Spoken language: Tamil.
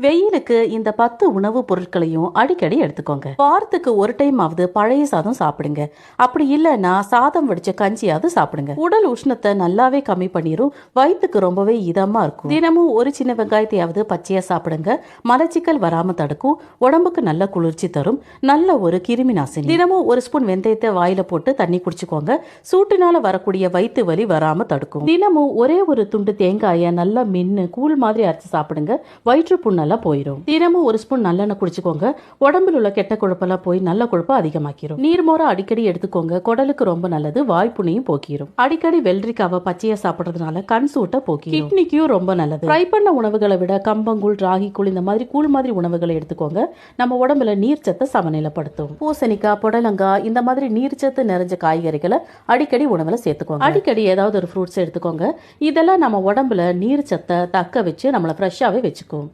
வெயிலுக்கு இந்த பத்து உணவுப் பொருட்களையும் அடிக்கடி எடுத்துக்கோங்க. வாரத்துக்கு ஒரு டைம் ஆவது பழைய சாதம் சாப்பிடுங்க. அப்படி இல்லைன்னா சாதம் வடிச்ச கஞ்சியாவது சாப்பிடுங்க. உடல் உஷ்ணத்தை நல்லாவே கம்மி பண்ணிரும். வயிற்றுக்கு ரொம்பவே இதமா இருக்கும். தினமும் ஒரு சின்ன வெங்காயத்தையாவது பச்சையா சாப்பிடுங்க. மலச்சிக்கல் வராம தடுக்கும். உடம்புக்கு நல்ல குளிர்ச்சி தரும். நல்ல ஒரு கிருமி நாசினி. தினமும் ஒரு ஸ்பூன் வெந்தயத்தை வாயில போட்டு தண்ணி குடிச்சுக்கோங்க. சூட்டினால வரக்கூடிய வயிற்று வலி வராம தடுக்கும். தினமும் ஒரே ஒரு துண்டு தேங்காயை நல்லா மின்னு கூழ் மாதிரி அரைச்சு சாப்பிடுங்க. வயிற்று புண்ணெல்லாம் போயிடும் தினமும் ஒரு ஸ்பூன் நல்லெண்ணெய் குடிச்சுக்கோங்க. உடம்புல உள்ள கெட்ட கொழுப்பெல்லாம் போய் நல்ல கொழுப்பு அதிகமாக்கிரும். நீர்மோரை அடிக்கடி எடுத்துக்கோங்க. குடலுக்கு ரொம்ப நல்லது. வாய்ப்புனையும் போக்கிரும். அடிக்கடி வெள்ளரிக்காவை பச்சையா சாப்பிடுறதுனால கண் சூட்டை போக்கி கிட்னிக்கும் ரொம்ப நல்லது. ஃப்ரை பண்ண உணவுகளை விட கம்பங்கூழ் ராகி கூழ் இந்த மாதிரி கூழ் மாதிரி உணவுகளை எடுத்துக்கோங்க. நம்ம உடம்புல நீர்ச்சத்தை சமநிலைப்படுத்தும். பூசணிக்காய் புடலங்காய் இந்த மாதிரி நீர்ச்சத்து நிறைஞ்ச காய்கறிகளை அடிக்கடி உணவுல சேர்த்துக்கோங்க. அடிக்கடி ஏதாவது ஒரு ஃப்ரூட்ஸ் எடுத்துக்கோங்க. இதெல்லாம் நம்ம உடம்புல நீர்ச்சத்தை தக்க வச்சு நம்மளை ஃப்ரெஷ்ஷாகவே வச்சுக்கும்.